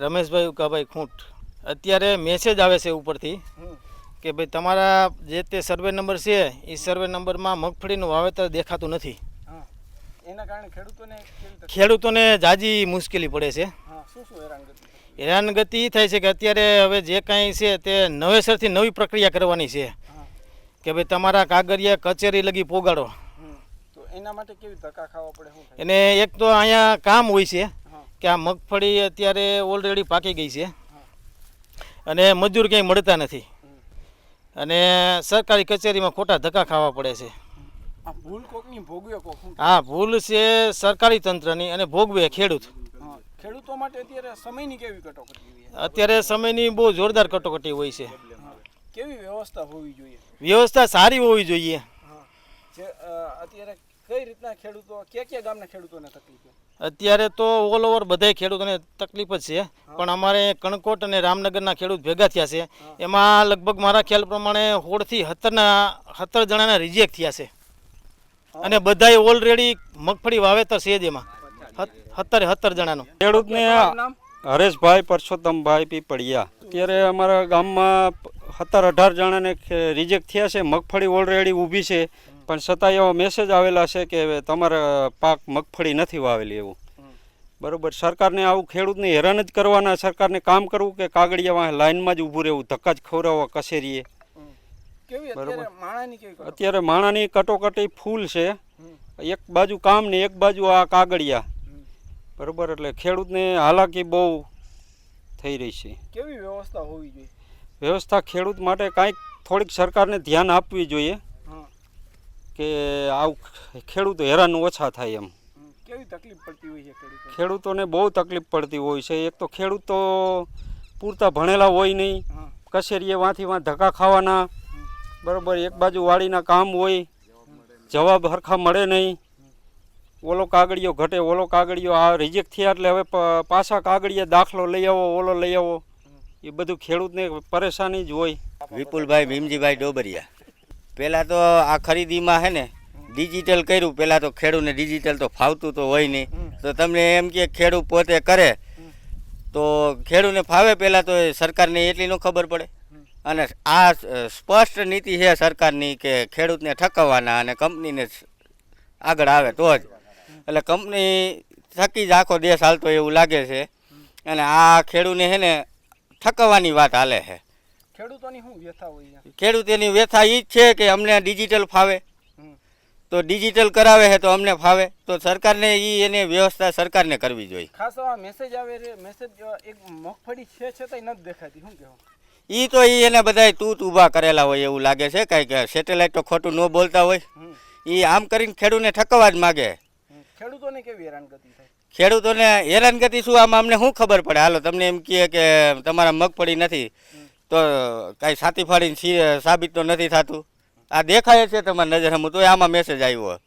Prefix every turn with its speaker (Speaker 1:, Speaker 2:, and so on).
Speaker 1: રમેશભાઈ ઉકાભાઈ ખૂંટ. અત્યારે મેસેજ આવે છે ઉપરથી કે ભાઈ તમારા જે તે સર્વે નંબર છે એ સર્વે નંબરમાં મગફળીનું વાવેતર દેખાતું નથી.
Speaker 2: એના કારણે ખેડૂતોને
Speaker 1: જાજી મુશ્કેલી પડે છે.
Speaker 2: હેરાનગતિ?
Speaker 1: એ થાય છે કે અત્યારે હવે જે કાંઈ છે તે નવેસરથી નવી પ્રક્રિયા કરવાની છે. કે ભાઈ તમારા કાગરિયા કચેરી લગી પોગાડો.
Speaker 2: એના માટે કેવી ધક્કા ખાવા પડે શું
Speaker 1: એક તો અહીંયા કામ હોય છે. કે આ મગફળી અત્યારે ઓલરેડી પાકી ગઈ છે. અને મજૂર ક્યાંય મળતા નથી. અને સરકારી કચેરીમાં ખોટા ધક્કા ખાવા પડે છે.
Speaker 2: હા ભૂલ
Speaker 1: છે સરકારી તંત્રની અને ભોગવે ખેડૂત.
Speaker 2: ખેડૂતો માટે અત્યારે સમયની કેવી કટોકટી
Speaker 1: અત્યારે સમયની બહુ જોરદાર કટોકટી હોય છે.
Speaker 2: કેવી વ્યવસ્થા હોવી જોઈએ?
Speaker 1: વ્યવસ્થા સારી હોવી જોઈએ.
Speaker 2: જે અત્યારે કઈ રીતના ખેડૂતો ક્યાં ક્યાં ગામના ખેડૂતોને તકલીફ
Speaker 1: અત્યારે તો ઓલ ઓવર બધાય ખેડૂતોને તકલીફ જ છે. પણ અમારે કણકોટ અને રામનગરના ખેડૂત ભેગા થયા છે. એમાં લગભગ મારા ખ્યાલ પ્રમાણે હોળથી હતરના સત્તર જણાના રિજેક્ટ થયા છે. અને બધાય ઓલરેડી મગફળી વાવેતર છે જ એમાં. સત્તરે સત્તર જણાનું.
Speaker 3: ખેડૂતને હરેશભાઈ પરસોત્તમભાઈ પીપળિયા. અત્યારે અમારા ગામમાં સત્તર અઢાર જણાને રિજેક્ટ થયા છે. મગફળી ઓલરેડી ઊભી છે. પણ છતાં એવા મેસેજ આવેલા છે કે તમારા પાક મગફળી નથી વાવેલી એવું. બરોબર સરકારને આવું ખેડૂતને હેરાન જ કરવાના સરકારને કામ કરવું કે કાગળિયા લાઈનમાં જ ઊભું રહેવું ધક્કા જ ખવડાવવા
Speaker 2: કસેરીએ બરોબર. અત્યારે માણાની કેવી કટોકટી?
Speaker 3: અત્યારે માણાની કટોકટી ફૂલ છે. એક બાજુ કામ ને એક બાજુ આ કાગળિયા. બરોબર એટલે ખેડૂતને હાલાકી બહુ થઈ રહી છે.
Speaker 2: કેવી વ્યવસ્થા હોવી જોઈએ?
Speaker 3: વ્યવસ્થા ખેડૂત માટે કાંઈક થોડીક સરકારને ધ્યાન આપવી જોઈએ. કે આવું ખેડૂતો હેરાન ઓછા થાય એમ.
Speaker 2: કેવી તકલીફ પડતી હોય છે
Speaker 3: ખેડૂતોને? બહુ તકલીફ પડતી હોય છે. એક તો ખેડૂતો પૂરતા ભણેલા હોય નહીં. કસેરીએ વાંથી વાં ધક્કા ખાવાના. બરોબર એક બાજુ વાડીના કામ હોય. જવાબ હરખા મળે નહીં. ઓલો કાગળિયો ઘટે ઓલો કાગળિયો આ રિજેક્ટ થયા એટલે હવે પાછા કાગળિયા દાખલો લઈ આવો ઓલો લઈ આવો. એ બધું ખેડૂતને પરેશાની જ હોય.
Speaker 4: વિપુલભાઈ ભીમજીભાઈ ડોબરિયા. પહેલાં તો આ ખરીદીમાં હે ને ડિજિટલ કર્યું. પહેલાં તો ખેડૂતને ડિજિટલ તો ફાવતું તો હોય નહીં. તો તમને એમ કે ખેડૂત પોતે કરે. તો ખેડૂને ફાવે પહેલાં તો સરકારને એટલી ન ખબર પડે. અને આ સ્પષ્ટ નીતિ છે સરકારની કે ખેડૂતને ઠકવવાના અને કંપનીને આગળ આવે તો જ. એટલે કંપની થકી જ આખો દેશ હાલતો એવું લાગે છે. અને આ ખેડૂને છે ને ઠકવવાની વાત હાલે છે.
Speaker 2: ખેડૂતોની શું વ્યથા હોય
Speaker 4: વ્યથા એ જ છે કે અમને ડિજિટલ ફાવે. તો ડિજિટલ કરાવે છે તો અમને ફાવે. તો સરકારને એ એની વ્યવસ્થા સરકારને કરવી જોઈએ.
Speaker 2: ખાસ આ મેસેજ આવે છે મેસેજ એક મગફળી છે છતાંય નથી દેખાતી શું કહેવું?
Speaker 4: એ તો એ એને બધાય તૂત ઊભા કરેલા હોય એવું લાગે છે કાંઈક સેટેલાઇટ તો ખોટું ન બોલતા હોય. એ આમ કરીને ખેડૂતને ઠકવા જ માગે.
Speaker 2: ખેડૂતોને કેવી હેરાનગતિ થાય?
Speaker 4: ખેડૂતોને હેરાનગતિ શું આમાં અમને શું ખબર પડે? હાલો તમને એમ કહે કે તમારા મગફળી નથી. તો કાંઈ સાતી ફાડીને સાબિત તો નથી થતું. આ દેખાય છે તમારી નજર તોય આમાં મેસેજ આવ્યો.